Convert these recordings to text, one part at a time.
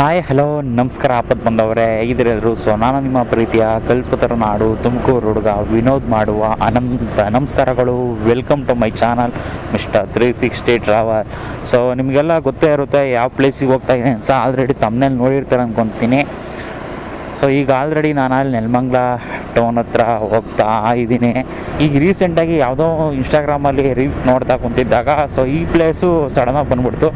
Hi hello ನಮಸ್ಕಾರ, ಆಪತ್ ಬಂದವರೇ ಹೇಗಿದ್ದೀರೆಲ್ಲರೂ so ನಾನು ನಿಮ್ಮ ಪ್ರೀತಿಯ ಕಲ್ಪತರ ನಾಡು, ತುಮಕೂರು ಹುಡುಗ, ವಿನೋದ್ ಮಾಡುವ ಅನಂತ ನಮಸ್ಕಾರಗಳು welcome to my channel mister three sixty travel so ನಿಮಗೆಲ್ಲ ಗೊತ್ತೇ ಇರುತ್ತೆ, ಯಾವ ಪ್ಲೇಸಿಗೆ ಹೋಗ್ತಾ ಇದ್ದೀನಿ ಸೊ ಆಲ್ರೆಡಿ ತಮ್ಮನೇಲಿ ನೋಡಿರ್ತಾರೆ ಅನ್ಕೊತೀನಿ. ಸೊ ಈಗ ಆಲ್ರೆಡಿ ನಾನು ಅಲ್ಲಿ ನೆಲಮಂಗ್ಲ ಟೌನ್ ಹತ್ರ ಹೋಗ್ತಾ ಇದ್ದೀನಿ. ಈಗ ರೀಸೆಂಟಾಗಿ ಯಾವುದೋ ಇನ್ಸ್ಟಾಗ್ರಾಮಲ್ಲಿ ರೀಲ್ಸ್ ನೋಡ್ತಾ ಕುಂತಿದ್ದಾಗ ಸೊ ಈ ಪ್ಲೇಸು ಸಡನ್ನಾಗಿ ಬಂದ್ಬಿಡ್ತು.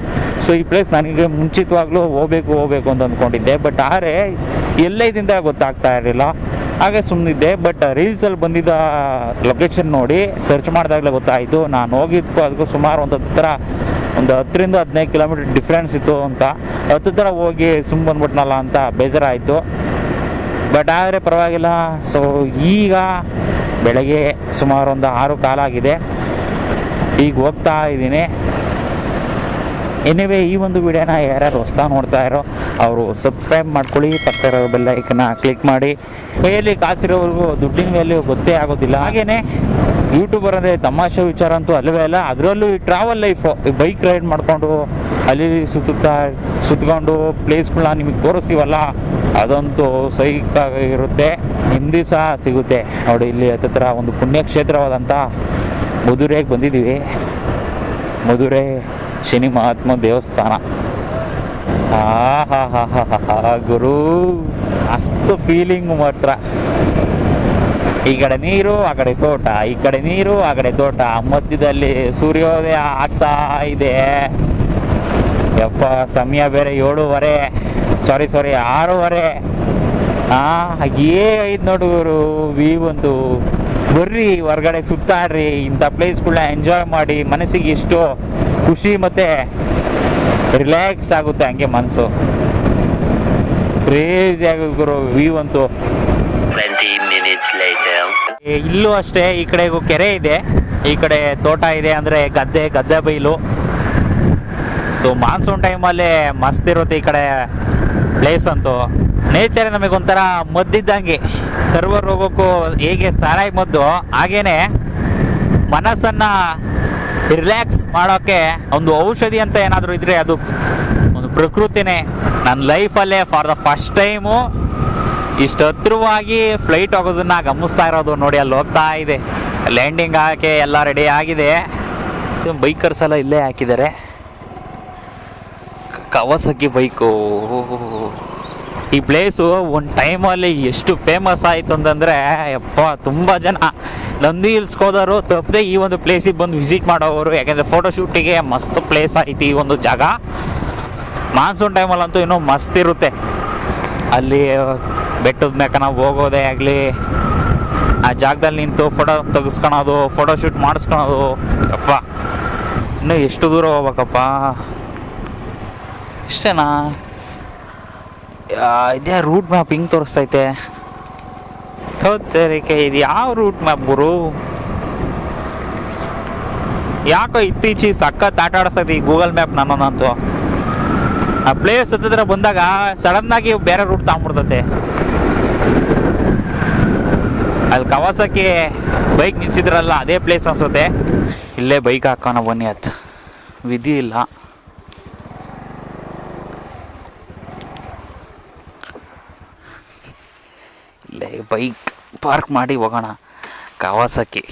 ಸೊ ಈ ಪ್ಲೇಸ್ ನನಗೆ ಮುಂಚಿತವಾಗ್ಲೂ ಹೋಗ್ಬೇಕು ಹೋಗ್ಬೇಕು ಅಂತ ಅಂದ್ಕೊಂಡಿದ್ದೆ ಬಟ್ ಆದರೆ, ಎಲ್ಲೈದಿಂದ ಗೊತ್ತಾಗ್ತಾ ಇರಲಿಲ್ಲ. ಹಾಗೆ ಸುಮ್ಮನಿದ್ದೆ ಬಟ್ ರೀಲ್ಸಲ್ಲಿ ಬಂದಿದ್ದ ಲೊಕೇಶನ್ ನೋಡಿ ಸರ್ಚ್ ಮಾಡಿದಾಗಲೇ ಗೊತ್ತಾಯಿತು. ನಾನು ಹೋಗಿದ್ದು ಅದಕ್ಕೂ ಸುಮಾರು ಒಂದು ಹತ್ತಿರ ಒಂದು ಹತ್ತರಿಂದ ಹದಿನೈದು ಕಿಲೋಮೀಟರ್ ಡಿಫ್ರೆನ್ಸ್ ಇತ್ತು ಅಂತ. ಹತ್ತು ಥರ ಹೋಗಿ ಸುಮ್ಮ ಬಂದ್ಬಿಟ್ನಲ್ಲ ಅಂತ ಬೇಜಾರಾಯಿತು. ಬಟ್ ಆದರೆ ಪರವಾಗಿಲ್ಲ. ಸೊ ಈಗ ಬೆಳಗ್ಗೆ ಸುಮಾರು ಒಂದು ಆರು ಕಾಲಾಗಿದೆ. ಈಗ ಹೋಗ್ತಾ ಇದ್ದೀನಿ. ಎನಿವೇ ಈ ಒಂದು ವಿಡಿಯೋನ ಯಾರ್ಯಾರು ಹೊಸ ನೋಡ್ತಾ ಇರೋ, ಅವರು ಸಬ್ಸ್ಕ್ರೈಬ್ ಮಾಡ್ಕೊಳ್ಳಿ, ಪಕ್ಕದ ಬೆಲ್ ಐಕನ್ನ ಕ್ಲಿಕ್ ಮಾಡಿ. ಕೈಯಲ್ಲಿ ಕಾಸಿರೋವರೆಗೂ ದುಡ್ಡಿನ ಮೇಲೆ ಗೊತ್ತೇ ಆಗೋದಿಲ್ಲ. ಹಾಗೇನೆ ಯೂಟ್ಯೂಬರ್ ಅಂದರೆ ತಮಾಷೆ ವಿಚಾರ ಅಂತೂ ಅಲ್ಲವೇ ಅಲ್ಲ, ಅದರಲ್ಲೂ ಈ ಟ್ರಾವೆಲ್ ಲೈಫು ಈ ಬೈಕ್ ರೈಡ್ ಮಾಡಿಕೊಂಡು, ಅಲ್ಲಿ ಸುತ್ತುತ್ತಾ, ಸುತ್ಕೊಂಡು ಪ್ಲೇಸ್ಗಳನ್ನ ನಿಮಗೆ ತೋರಿಸ್ತೀವಲ್ಲ, ಅದಂತೂ ಸೈಕಾಗಿರುತ್ತೆ ಹಿಂದಿ ಸಹ ಸಿಗುತ್ತೆ. ನೋಡಿ, ಇಲ್ಲಿ ಹತ್ತಿರ ಒಂದು ಪುಣ್ಯಕ್ಷೇತ್ರವಾದಂಥ ಮಧುರೆಗೆ ಬಂದಿದ್ದೀವಿ. ಮಧುರೆ. ಶನಿ ಮಹಾತ್ಮ ದೇವಸ್ಥಾನ. ಆ ಹಾ ಹಾ ಹಾ ಗುರು. ಅಷ್ಟು ಫೀಲಿಂಗ್ ಮಾತ್ರ. ಈ ಕಡೆ ನೀರು, ಆ ಕಡೆ ತೋಟ. ಈ ಕಡೆ ನೀರು, ಆ ಕಡೆ ತೋಟ. ಮಧ್ಯದಲ್ಲಿ ಸೂರ್ಯೋದಯ ಆಗ್ತಾ ಇದೆ. ಯಪ್ಪ, ಸಮಯ ಬೇರೆ ಏಳುವರೆ. ಸಾರಿ ಸಾರಿ ಆರೂವರೆ. ಆ ಏ ಐದು ನೋಡುವರು ವಿ ಒಂದು ಬರ್ರಿ, ಹೊರ್ಗಡೆ ಸುತ್ತಾಡ್ರಿ. ಇಂಥ ಪ್ಲೇಸ್ಗಳನ್ನ ಎಂಜಾಯ್ ಮಾಡಿ, ಮನಸ್ಸಿಗೆ ಎಷ್ಟು ಖುಷಿ ಮತ್ತೆ ರಿಲ್ಯಾಕ್ಸ್ ಆಗುತ್ತೆ ಹಂಗೆ ಮನಸ್ಸು ಕ್ರೇಜಿ ಆಗೋ ಗುರು ವ್ಯೂ ಅಂತೂ. 20 minutes later. ಇಲ್ಲೂ ಅಷ್ಟೇ ಈ ಕಡೆಗೂ ಕೆರೆ ಇದೆ. ಈ ಕಡೆ ತೋಟ ಇದೆ ಅಂದರೆ ಗದ್ದೆ ಗದ್ದೆ ಬೈಲು. ಸೊ ಮಾನ್ಸೂನ್ ಟೈಮಲ್ಲಿ ಮಸ್ತ್ ಇರುತ್ತೆ ಈ ಕಡೆ ಪ್ಲೇಸ್ ಅಂತೂ. ನೇಚರ್ ನಮಗೆ ಒಂಥರ ಮದ್ದಿದ್ದಂಗೆ. ಸರ್ವ ರೋಗಕ್ಕೂ ಹೇಗೆ ಸಾರಾಯಿ ಮದ್ದು ಹಾಗೇನೆ ಮನಸ್ಸನ್ನು ರಿಲ್ಯಾಕ್ಸ್ ಮಾಡೋಕ್ಕೆ ಒಂದು ಔಷಧಿ ಅಂತ ಏನಾದರೂ ಇದ್ರೆ ಅದು ಒಂದು ಪ್ರಕೃತಿನೇ. ನನ್ನ ಲೈಫಲ್ಲೇ ಫಾರ್ ದ ಫಸ್ಟ್ ಟೈಮು ಇಷ್ಟು ಹತ್ರವಾಗಿ ಫ್ಲೈಟ್ ಹೋಗೋದನ್ನ ಗಮನಿಸ್ತಾ ಇರೋದು ನೋಡಿ, ಅಲ್ಲಿ ಹೋಗ್ತಾ ಇದೆ. ಲ್ಯಾಂಡಿಂಗ್ ಹಾಕಿ ಎಲ್ಲ ರೆಡಿ ಆಗಿದೆ. ಬೈಕರ್ಸ್ ಎಲ್ಲ ಇಲ್ಲೇ ಹಾಕಿದ್ದಾರೆ. ಕವಸಕ್ಕಿ ಬೈಕು ಈ ಪ್ಲೇಸು ಒಂದು ಟೈಮಲ್ಲಿ ಎಷ್ಟು ಫೇಮಸ್ ಆಯಿತು ಅಂತಂದರೆ, ಯಪ್ಪ, ತುಂಬ ಜನ. ನಂದಿ ಹಿಲ್ಸ್ಗೆ ಹೋದವರು ತಪ್ಪದೆ ಈ ಒಂದು ಪ್ಲೇಸಿಗೆ ಬಂದು ವಿಸಿಟ್ ಮಾಡೋರು. ಯಾಕೆಂದರೆ ಫೋಟೋಶೂಟಿಗೆ ಮಸ್ತ್ ಪ್ಲೇಸ್ ಐತಿ ಈ ಒಂದು ಜಾಗ. ಮಾನ್ಸೂನ್ ಟೈಮಲ್ಲಂತೂ ಇನ್ನೂ ಮಸ್ತ್ ಇರುತ್ತೆ. ಅಲ್ಲಿ ಬೆಟ್ಟದ ಮೇಕನ ನಾವು ಹೋಗೋದೇ ಆಗಲಿ, ಆ ಜಾಗದಲ್ಲಿ ನಿಂತು ಫೋಟೋ ತೆಗೆಸ್ಕೊಳೋದು ಫೋಟೋ ಶೂಟ್ ಮಾಡಿಸ್ಕೊಳೋದು ಅಪ್ಪ ಇನ್ನೂ ಎಷ್ಟು ದೂರ ಹೋಗ್ಬೇಕಪ್ಪ? ಇಷ್ಟೇನಾ? ಇದೇ ರೂಟ್ ಮ್ಯಾಪ್ ಹಿಂಗೆ ತೋರಿಸ್ತೈತೆ. ತೋರಿಕೆ ಇದು ಯಾವ ರೂಟ್ ಮ್ಯಾಪ್ ಗುರು ಯಾಕೋ ಇತ್ತೀಚೆಗೆ ಸಖತ್ ಆಟ ಆಡಿಸ್ತದೆ ಈ ಗೂಗಲ್ ಮ್ಯಾಪ್ ನನ್ನನ್ನಂತೂ. ಆ ಪ್ಲೇಸ್ ಹತ್ತಿರ ಬಂದಾಗ ಸಡನ್ ಆಗಿ ಬೇರೆ ರೂಟ್ ತಗೊಂಡ್ಬಿಡ್ತತೆ. ಅಲ್ಲಿ ಕವಾಸಕ್ಕೆ ಬೈಕ್ ನಿಲ್ಸಿದ್ರಲ್ಲ, ಅದೇ ಪ್ಲೇಸ್ ಅನ್ಸುತ್ತೆ. ಇಲ್ಲೇ ಬೈಕ್ ಹಾಕೋಣ ಬನ್ನಿ ಅತ್. ವಿಧಿ ಇಲ್ಲ. ಇಲ್ಲೇ ಬೈಕ್ ಪಾರ್ಕ್ ಮಾಡಿ ಹೋಗೋಣ. ಕವಾಸಕ್ಕೆ.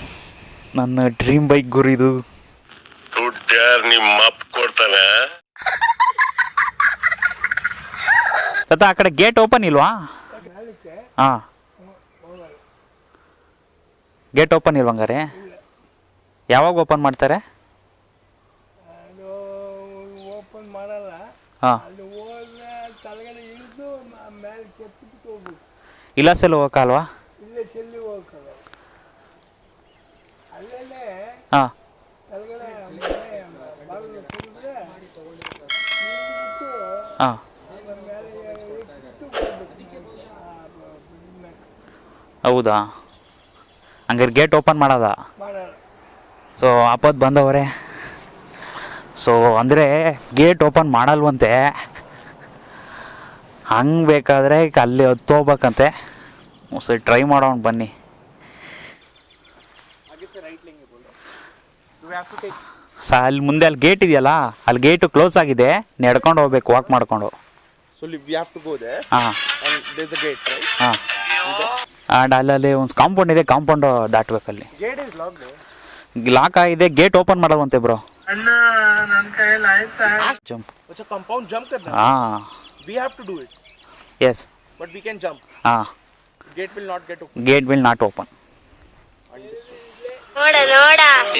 ನನ್ನ ಡ್ರೀಮ್ ಬೈಕ್ ಗುರಿದು. ಕೊಡ್ತಾನೆ. ತಾತ ಆ ಕಡೆ ಗೇಟ್ ಓಪನ್ ಇಲ್ವಾ? ಹಾ. ಗೇಟ್ ಓಪನ್ ಇಲ್ವಂಗಾರೆ ಯಾವಾಗ ಓಪನ್ ಮಾಡ್ತಾರೆ? ಓಪನ್ ಮಾಡಲ್ಲ. ಹಾಂ. ಇಲ್ಲ ಸೆಲ್ ಹೋಗಲ್ವಾ ಇಲ್ಲೇ ಚೆಲ್ಲಿ ಹಾಂ. ಬಾಗಿಲು ಹಾಂ. ಹೌದಾ? ಹಂಗಾರೆ ಗೇಟ್ ಓಪನ್ ಮಾಡೋದ ಸೊ ಆಪತ್ ಬಂದವರೇ. ಸೊ ಅಂದರೆ ಗೇಟ್ ಓಪನ್ ಮಾಡಲ್ವಂತೆ. ಹಂಗೆ ಬೇಕಾದರೆ ಈಗ ಅಲ್ಲಿ ಹತ್ತು ಹೋಗ್ಬೇಕಂತೆ. ಸರಿ ಟ್ರೈ ಮಾಡೋಣ ಬನ್ನಿ. ಸ ಅಲ್ಲಿ ಮುಂದೆ ಅಲ್ಲಿ ಗೇಟ್ ಇದೆಯಲ್ಲ ಅಲ್ಲಿ ಗೇಟು ಕ್ಲೋಸ್ ಆಗಿದೆ ನಡ್ಕೊಂಡು ಹೋಗ್ಬೇಕು ವಾಕ್ ಮಾಡಿಕೊಂಡು. ಹಾಂ. ಆ್ಯಂಡ್ ಅಲ್ಲಲ್ಲಿ ಒಂದು ಕಾಂಪೌಂಡ್ ಇದೆ ಕಾಂಪೌಂಡ್ ಅಲ್ಲಿ ಲಾಕ್ ಆಗಿದೆ ಗೇಟ್ ಓಪನ್ ಮಾಡೋವಂತೆ ಬ್ರೋ ಜಂಪ್ ಕಾಂಪೌಂಡ್ ಜಂಪ್ ಹಾಂ. We have to do it yes but we can jump ಹಾಂ. Gate will not get gate will not open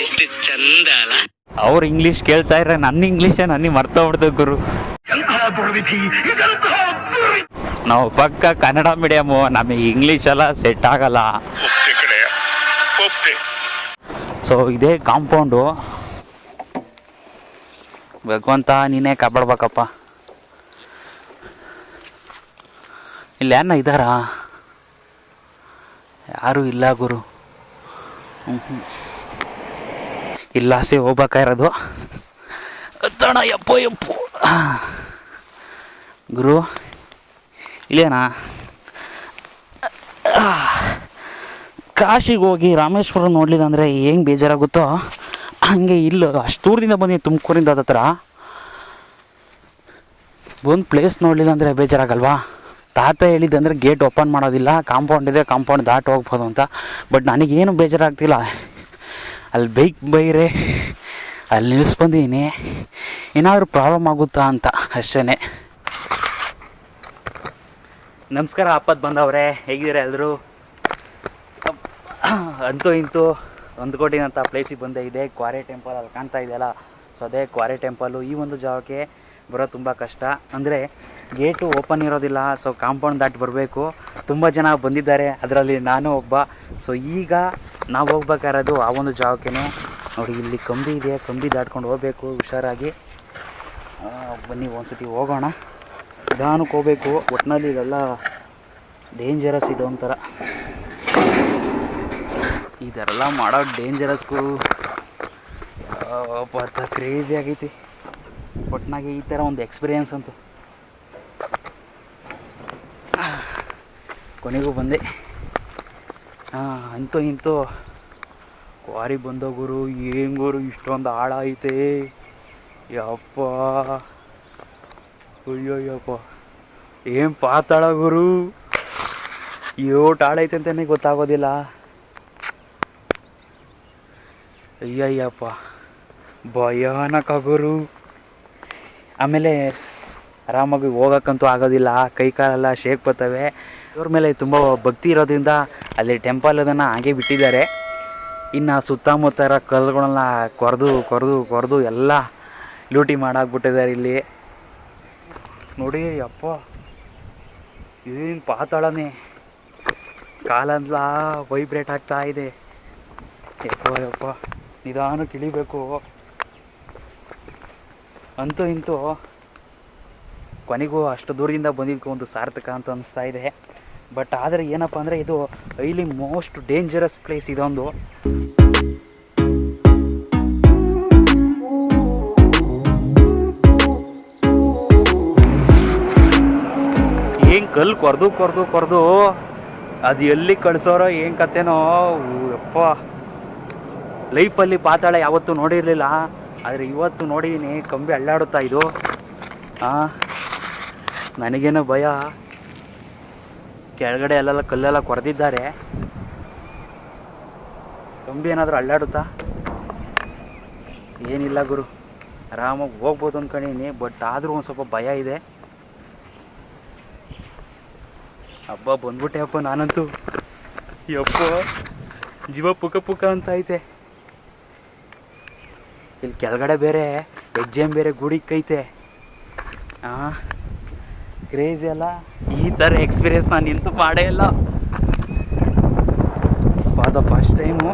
ಎಷ್ಟು ಚಂದ ಅಲ್ಲ. ಅವ್ರು ಇಂಗ್ಲಿಷ್ ಕೇಳ್ತಾ ಇದ್ರೆ ನನ್ನ ಇಂಗ್ಲಿಷ್ ನನಗೆ ಮರ್ತೋಗ್ಬಿಡ್ತದೆ ಗುರು. ನಾವು ಪಕ್ಕ ಕನ್ನಡ ಮೀಡಿಯಮು ನಮಗೆ ಇಂಗ್ಲಿಷ್ ಎಲ್ಲ ಸೆಟ್ ಆಗಲ್ಲ. ಸೊ ಇದೇ ಕಾಂಪೌಂಡು ಭಗವಂತ ನೀನೇ ಕಾಪಾಡ್ಬೇಕಪ್ಪ. ಇಲ್ಲಿ ಯಾರನ್ನ ಇದ್ದಾರಾ? ಯಾರೂ ಇಲ್ಲ ಗುರು. ಇಲ್ಲಾಸೆ ಅತ್ತಣ ಹೋಗ್ಬೇಕಾಗಿರೋದು ತಣ ಯಪ್ಪೋ ಯಪ್ಪು ಗುರು, ಇಲ್ಲೇನಾ? ಕಾಶಿಗೆ ಹೋಗಿ ರಾಮೇಶ್ವರ ನೋಡಲಿಲ್ಲ ಅಂದರೆ ಹೆಂಗೆ ಬೇಜಾರಾಗುತ್ತೋ? ಹಂಗೆ ಇಲ್ಲ, ಅಷ್ಟು ದೂರದಿಂದ ಬಂದು ತುಮಕೂರಿಂದ ಹತ್ರ. ಒಂದು ಪ್ಲೇಸ್ ನೋಡಲಿಲ್ಲ ಅಂದರೆ ಬೇಜಾರಾಗಲ್ವಾ? ತಾತ ಹೇಳಿದ್ದಂದ್ರೆ ಗೇಟ್ ಓಪನ್ ಮಾಡೋದಿಲ್ಲ, ಕಾಂಪೌಂಡ್ ಇದೆ, ಕಾಂಪೌಂಡ್ ದಾಟ್ ಹೋಗ್ಬೋದು ಅಂತ. ಬಟ್ ನನಗೇನು ಬೇಜಾರಾಗ್ತಿಲ್ಲ. ಅಲ್ಲಿ ಬೈಕ್ ಬೈರೆ, ಅಲ್ಲಿ ನಿಲ್ಲಿಸ್ಬಂದಿದ್ದೀನಿ ಏನಾದರೂ ಪ್ರಾಬ್ಲಮ್ ಆಗುತ್ತಾ ಅಂತ ಅಷ್ಟೇ ನಮಸ್ಕಾರ ಆಪತ್ ಬಂದವ್ರೆ, ಹೇಗಿದ್ದೀರಾ ಎಲ್ಲರೂ ಅಂತೂ ಇಂತೂ ಒಂದು ಕೋಟಿನಂಥ ಪ್ಲೇಸಿಗೆ ಬಂದೇ ಇದೆ. ಕ್ವಾರೆ ಟೆಂಪಲ್ ಅಲ್ಲಿ ಕಾಣ್ತಾ ಇದೆಯಲ್ಲ? ಸೊ ಅದೇ ಕ್ವಾರೆ ಟೆಂಪಲ್ಲು ಈ ಒಂದು ಜಾಗಕ್ಕೆ ಬರೋದು ತುಂಬ ಕಷ್ಟ. ಅಂದರೆ ಗೇಟು ಓಪನ್ ಇರೋದಿಲ್ಲ ಸೊ ಕಾಂಪೌಂಡ್ ದಾಟಿ ಬರಬೇಕು. ತುಂಬ ಜನ ಬಂದಿದ್ದಾರೆ, ಅದರಲ್ಲಿ ನಾನು ಒಬ್ಬ. ಸೊ ಈಗ ನಾವು ಹೋಗ್ಬೇಕಾಗಿರೋದು ಆ ಒಂದು ಜಾಗಕ್ಕೆ ನೋಡಿ, ಇಲ್ಲಿ ಕಂಬಿ ಇದೆ, ಕಂಬಿ ದಾಟ್ಕೊಂಡು ಹೋಗಬೇಕು, ಹುಷಾರಾಗಿ. ಬನ್ನಿ, ಒಂದ್ಸತಿ ಹೋಗೋಣ. ನಿಧಾನಕ್ಕೆ ಹೋಗ್ಬೇಕು. ಒಟ್ಟಿನಲ್ಲಿ ಇದೆಲ್ಲ ಡೇಂಜರಸ್ ಇದೆ ಒಂಥರ. ಇದೆಲ್ಲ ಮಾಡೋ ಡೇಂಜರಸ್ಗೂ ಪರ್ತ ಕ್ರೇಜಿ ಆಗೈತಿ. ಒಟ್ನಾಗೆ ಈ ಥರ ಒಂದು ಎಕ್ಸ್ಪೀರಿಯನ್ಸ್ ಅಂತು. ಕೊನೆಗೂ ಬಂದೆ. ಹಾಂ ಅಂತೂ ಇಂತೂ ಕ್ವಾರಿ ಬಂದೋ ಗುರು, ಏನು ಗುರು, ಇಷ್ಟೊಂದು ಆಳ ಐತೆ. ಯಪ್ಪ. ಅಯ್ಯೋಯ್ಯಪ್ಪ ಏನು ಪಾತಾಳ ಗುರು? ಏಟ್ ಹಾಳೈತೆ ಅಂತಲೇ ಗೊತ್ತಾಗೋದಿಲ್ಲ. ಅಯ್ಯಯ್ಯಪ್ಪ. ಭಯಾನಕ ಗುರು. ಆಮೇಲೆ ಆರಾಮಾಗಿ ಹೋಗೋಕ್ಕಂತೂ ಆಗೋದಿಲ್ಲ. ಕೈ ಕಾಲೆಲ್ಲ ಶೇಕ್ ಬರ್ತವೆ. ಇವ್ರ ಮೇಲೆ ತುಂಬ ಭಕ್ತಿ ಇರೋದ್ರಿಂದ ಅಲ್ಲಿ ಟೆಂಪಲ್ ಅದನ್ನು ಹಾಗೆ ಬಿಟ್ಟಿದ್ದಾರೆ. ಇನ್ನು ಸುತ್ತಮುತ್ತ ಇರೋ ಕಲ್ಲುಗಳನ್ನ ಕೊರೆದು ಕೊರೆದು ಕೊರೆದು ಎಲ್ಲ ಲೂಟಿ ಮಾಡಾಕ್ಬಿಟ್ಟಿದ್ದಾರೆ ಇಲ್ಲಿ. ನೋಡಿ ಅಪ್ಪ, ಇದೇನು ಪಾತಾಳನೇ. ಕಾಲೆಲ್ಲ ವೈಬ್ರೇಟ್ ಆಗ್ತಾ ಇದೆ. ಯಪ್ಪ ಯಪ್ಪ ನಿಧಾನಕ್ಕೆ ಇಳಿಬೇಕು ಅಂತೂ ಇಂತೂ ಕೊನೆಗೂ ಅಷ್ಟು ದೂರದಿಂದ ಬಂದಿದ್ದಕ್ಕೆ ಒಂದು ಸಾರ್ಥಕ ಅಂತ ಅನಿಸ್ತಾ ಇದೆ. ಬಟ್ ಆದರೆ ಏನಪ್ಪ ಅಂದರೆ ಇದು ಐಲಿ ಮೋಸ್ಟ್ ಡೇಂಜರಸ್ ಪ್ಲೇಸ್ ಇದೊಂದು. ಏನು ಕಲ್ಲು ಕೊರ್ದು ಕೊರ್ದು ಕೊರ್ದು ಅದು ಎಲ್ಲಿ ಕಳಿಸೋರೋ ಏನು ಕತೆನೋ ಯಪ್ಪ. ಲೈಫಲ್ಲಿ ಪಾತಾಳ ಯಾವತ್ತೂ ನೋಡಿರಲಿಲ್ಲ. ಆದರೆ ಇವತ್ತು ನೋಡಿದ್ದೀನಿ ಕಂಬಿ ಅಳ್ಳಾಡುತ್ತಾ ಇದು? ಹಾಂ ನನಗೇನೋ ಭಯ. ಕೆಳಗಡೆ ಅಲ್ಲೆಲ್ಲ ಕಲ್ಲೆಲ್ಲ ಕೊರೆದಿದ್ದಾರೆ. ಕಂಬಿ ಏನಾದರೂ ಅಳ್ಳಾಡುತ್ತಾ? ಏನಿಲ್ಲ ಗುರು. ಆರಾಮಾಗಿ ಹೋಗ್ಬೋದು ಅಂದ್ಕೊಂಡಿನಿ ಬಟ್ ಆದರೂ ಒಂದು ಸ್ವಲ್ಪ ಭಯ ಇದೆ. ಹಬ್ಬ ಬಂದ್ಬಿಟ್ಟೆ ಅಪ್ಪ ನಾನಂತೂ. ಯಪ್ಪ, ಜೀವ ಪುಕ ಪುಕ ಅಂತ ಐತೆ. ಇಲ್ಲಿ ಕೆಳಗಡೆ ಬೇರೆ ಎಕ್ಸಾಮ್ ಬೇರೆ ಗುಡಿಕ್ಕೈತೆ ಹಾಂ ಕ್ರೇಜಿ ಅಲ್ಲ? ಈ ಥರ ಎಕ್ಸ್ಪೀರಿಯನ್ಸ್ ನಾನು ನಿಂತು ಮಾಡೇ ಇಲ್ಲ. ಫಾರ್ ಫಸ್ಟ್ ಟೈಮು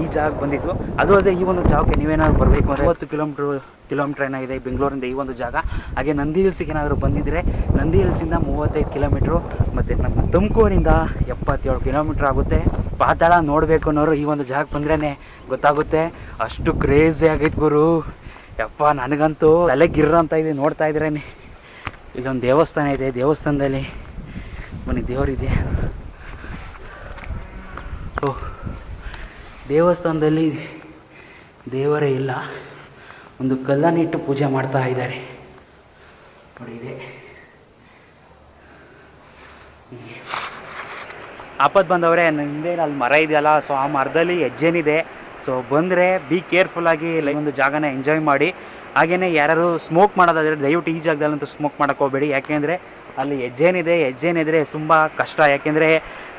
ಈ ಜಾಗ ಬಂದಿದ್ದು. ಅದು ಅದೇ ಈ ಒಂದು ಜಾಗಕ್ಕೆ ನೀವೇನಾದ್ರು ಬರಬೇಕು ಅಂದರೆ ಇವತ್ತು ಕಿಲೋಮೀಟ್ರ್ ಕಿಲೋಮೀಟ್ರ್ ಏನಾಗಿದೆ ಬೆಂಗಳೂರಿಂದ ಈ ಒಂದು ಜಾಗ. ಹಾಗೆ ನಂದಿ ಹಿಲ್ಸಿಗೆ ಏನಾದರೂ ಬಂದಿದ್ದರೆ ನಂದಿ ಹಿಲ್ಸಿಂದ ಮೂವತ್ತೈದು ಕಿಲೋಮೀಟ್ರು ಮತ್ತು ನಮ್ಮ ತುಮಕೂರಿಂದ ಎಪ್ಪತ್ತೇಳು ಕಿಲೋಮೀಟ್ರ್ ಆಗುತ್ತೆ. ಪಾತಾಳ ನೋಡಬೇಕು ಅನ್ನೋರು ಈ ಒಂದು ಜಾಗಕ್ಕೆ ಬಂದ್ರೇ ಗೊತ್ತಾಗುತ್ತೆ. ಅಷ್ಟು ಕ್ರೇಜಿ ಆಗೈತೆ ಗುರು. ಯಪ್ಪ, ನನಗಂತೂ ತಲೆ ಗಿರ್ರ ಅಂತ ಇದೆ ನೋಡ್ತಾ ಇದ್ರೇನೆ. ಇಲ್ಲೊಂದು ದೇವಸ್ಥಾನ ಇದೆ, ದೇವಸ್ಥಾನದಲ್ಲಿ ಮನೆ ದೇವರಿದೆ. ಓಹ್ ದೇವಸ್ಥಾನದಲ್ಲಿ ದೇವರೇ ಇಲ್ಲ. ಒಂದು ಕಲ್ಲನ್ನಿಟ್ಟು ಪೂಜೆ ಮಾಡ್ತಾ ಇದ್ದಾರೆ. ನೋಡಿ ಇದೆ. ಆಪತ್ತು ಬಂದವರೆ ಹಿಂದೆ ಅಲ್ಲಿ ಮರ ಇದೆಯಲ್ಲ ಸೊ ಆ ಮರದಲ್ಲಿ ಹೆಜ್ಜೆನಿದೆ. ಸೊ ಬಂದರೆ ಬಿ ಕೇರ್ಫುಲ್ಲಾಗಿ ಒಂದು ಜಾಗನ ಎಂಜಾಯ್ ಮಾಡಿ. ಹಾಗೆಯೇ ಯಾರು ಸ್ಮೋಕ್ ಮಾಡೋದಾದರೆ ದಯವಿಟ್ಟು ಈ ಜಾಗದಲ್ಲಂತೂ ಸ್ಮೋಕ್ ಮಾಡೋಕೆ ಹೋಗಬೇಡಿ. ಯಾಕೆಂದರೆ ಅಲ್ಲಿ ಹೆಜ್ಜೆನಿದೆ, ಹೆಜ್ಜೆನಿದ್ರೆ ತುಂಬ ಕಷ್ಟ. ಯಾಕೆಂದರೆ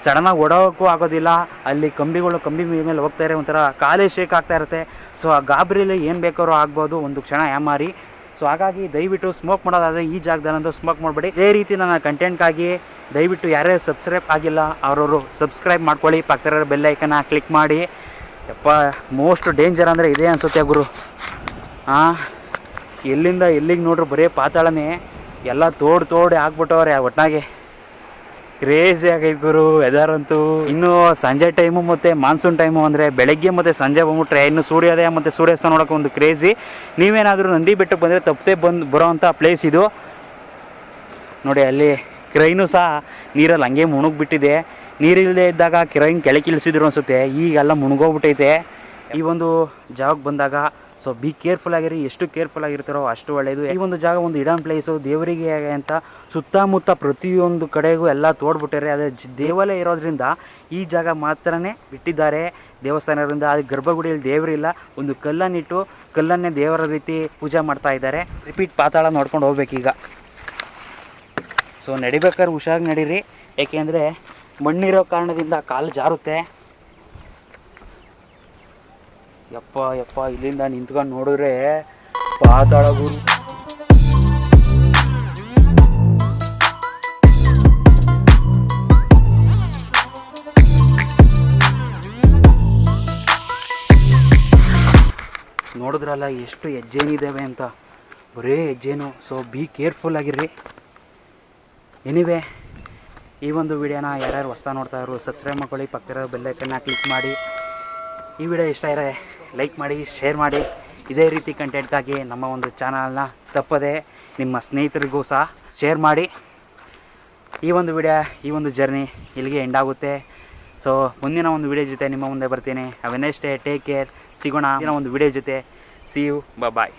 ಸಡನ್ನಾಗಿ ಓಡೋಕ್ಕೂ ಆಗೋದಿಲ್ಲ. ಅಲ್ಲಿ ಕಂಬಿಗಳು, ಕಂಬಿ ಮೇಲೆ ಹೋಗ್ತಾರೆ ಒಂಥರ ಕಾಲೇ ಶೇಕ್ ಆಗ್ತಾ ಇರುತ್ತೆ. ಸೊ ಆ ಗಾಬರಿಲಿ ಏನು ಬೇಕಾದ್ರೂ ಆಗ್ಬೋದು. ಒಂದು ಕ್ಷಣ ಯಾಮಾರಿ. ಸೊ ಹಾಗಾಗಿ ದಯವಿಟ್ಟು ಸ್ಮೋಕ್ ಮಾಡೋದಾದರೆ ಈ ಜಾಗದಲ್ಲಂತೂ ಸ್ಮೋಕ್ ಮಾಡಬೇಡಿ. ಇದೇ ರೀತಿ ನನ್ನ ಕಂಟೆಂಟ್ಗಾಗಿ ದಯವಿಟ್ಟು ಯಾರ್ಯಾರು ಸಬ್ಸ್ಕ್ರೈಬ್ ಆಗಿಲ್ಲ, ಅವರವರು ಸಬ್ಸ್ಕ್ರೈಬ್ ಮಾಡ್ಕೊಳ್ಳಿ. ಪಕ್ಕದ ಬೆಲ್ ಕ್ಲಿಕ್ ಮಾಡಿ. ಯಪ್ಪ ಮೋಸ್ಟ್ ಡೇಂಜರ್ ಅಂದರೆ ಇದೇ ಅನಿಸುತ್ತೆ ಗುರು. ಹಾಂ ಎಲ್ಲಿಂದ ಎಲ್ಲಿಗೆ ನೋಡ್ರಿ ಬರೀ ಪಾತಾಳನೇ. ಎಲ್ಲ ತೋಡ್ ತೋಡಿ ಹಾಕ್ಬಿಟ್ಟವ್ರೆ ಒಟ್ನಾಗೆ. ಕ್ರೇಜಿ ಆಗೈತೆ ಗುರು ವೆದರ್ ಅಂತೂ. ಇನ್ನು ಸಂಜೆ ಟೈಮು ಮತ್ತೆ ಮಾನ್ಸೂನ್ ಟೈಮು ಅಂದರೆ ಬೆಳಗ್ಗೆ ಮತ್ತೆ ಸಂಜೆ ಬಂದ್ಬಿಟ್ರೆ ಇನ್ನು ಸೂರ್ಯೋದಯ ಮತ್ತು ಸೂರ್ಯಾಸ್ತ ನೋಡೋಕೆ ಒಂದು ಕ್ರೇಜಿ ನೀವೇನಾದರೂ ನಂದಿ ಬೆಟ್ಟಕ್ಕೆ ಬಂದರೆ ತಪ್ಪದೆ ಬಂದು ಬರೋವಂಥ ಪ್ಲೇಸ್ ಇದು. ನೋಡಿ ಅಲ್ಲಿ ಕ್ರೈನು ಸಹ ನೀರಲ್ಲಿ ಹಂಗೆ ಮುಣುಗ್ಬಿಟ್ಟಿದೆ. ನೀರಿಲ್ಲದೆ ಇದ್ದಾಗ ಕ್ರೈನ್ ಕೆಳಕಿಳಿಸಿದ್ರು ಅನ್ಸುತ್ತೆ. ಈಗೆಲ್ಲ ಮುಣುಗೋಗ್ಬಿಟ್ಟೈತೆ ಈ ಒಂದು ಜಾಗಕ್ಕೆ ಬಂದಾಗ ಸೊ ಬಿ ಕೇರ್ಫುಲ್ ಆಗಿರಿ, ಎಷ್ಟು ಕೇರ್ಫುಲ್ ಆಗಿರ್ತಾರೋ ಅಷ್ಟು ಒಳ್ಳೆಯದು ಈ ಒಂದು ಜಾಗ ಒಂದು ಇಡನ್ ಪ್ಲೇಸು ದೇವರಿಗೆ ಅಂತ ಸುತ್ತಮುತ್ತ ಪ್ರತಿಯೊಂದು ಕಡೆಗೂ ಎಲ್ಲ ತೋಡ್ಬಿಟ್ಟಾರೆ. ಅದೇ ದೇವಾಲಯ ಇರೋದ್ರಿಂದ ಈ ಜಾಗ ಮಾತ್ರನೇ ಬಿಟ್ಟಿದ್ದಾರೆ ದೇವಸ್ಥಾನದಿಂದ. ಅದು ಗರ್ಭಗುಡಿಯಲ್ಲಿ ದೇವರಿಲ್ಲ ಒಂದು ಕಲ್ಲನ್ನಿಟ್ಟು ಕಲ್ಲನ್ನೇ ದೇವರ ರೀತಿ ಪೂಜೆ ಮಾಡ್ತಾ ಇದ್ದಾರೆ. ರಿಪೀಟ್ ಪಾತಾಳ ನೋಡ್ಕೊಂಡು ಹೋಗ್ಬೇಕೀಗ. ಸೊ ನಡಿಬೇಕಾದ್ರೆ ಹುಷಾರಾಗಿ ನಡೀರಿ. ಏಕೆಂದರೆ ಮಣ್ಣಿರೋ ಕಾರಣದಿಂದ ಕಾಲು ಜಾರುತ್ತೆ. ಯಪ್ಪ ಯಪ್ಪ, ಇಲ್ಲಿಂದ ನಿಂತ್ಕೊಂಡು ನೋಡಿದ್ರೆ ಪಾತಾಳ ಗುರು. ನೋಡಿದ್ರಲ್ಲ, ಎಷ್ಟು ಹೆಜ್ಜೇನಿದ್ದಾವೆ ಅಂತ. ಬರೇ ಹೆಜ್ಜೇನು. ಸೊ ಬಿ ಕೇರ್ಫುಲ್ ಆಗಿರ್ರಿ. ಎನಿವೆ ಈ ಒಂದು ವಿಡಿಯೋನ ಯಾರ್ಯಾರು ಹೊಸ ನೋಡ್ತಾ ಇರೋ ಸಬ್ಸ್ಕ್ರೈಬ್ ಮಾಡ್ಕೊಳ್ಳಿ ಪಕ್ಕದ ಬೆಲ್ಲೈಕನ್ನ ಕ್ಲಿಕ್ ಮಾಡಿ. ಈ ವಿಡಿಯೋ ಇಷ್ಟ ಇರೋ ಲೈಕ್ ಮಾಡಿ ಶೇರ್ ಮಾಡಿ. ಇದೇ ರೀತಿ ಕಂಟೆಂಟ್ಗಾಗಿ ನಮ್ಮ ಒಂದು ಚಾನಲ್ನ ತಪ್ಪದೆ ನಿಮ್ಮ ಸ್ನೇಹಿತರಿಗೂ ಸಹ ಶೇರ್ ಮಾಡಿ. ಈ ಒಂದು ವಿಡಿಯೋ ಈ ಒಂದು ಜರ್ನಿ ಇಲ್ಲಿಗೆ ಎಂಡ್ ಆಗುತ್ತೆ. ಸೊ ಮುಂದಿನ ಒಂದು ವಿಡಿಯೋ ಜೊತೆ ನಿಮ್ಮ ಮುಂದೆ ಬರ್ತೀನಿ. ಅವೆನೆಸ್ಟೇ ಟೇಕ್ ಕೇರ್ ಸಿಗೋಣ. ಒಂದು ವಿಡಿಯೋ ಜೊತೆ. C you bye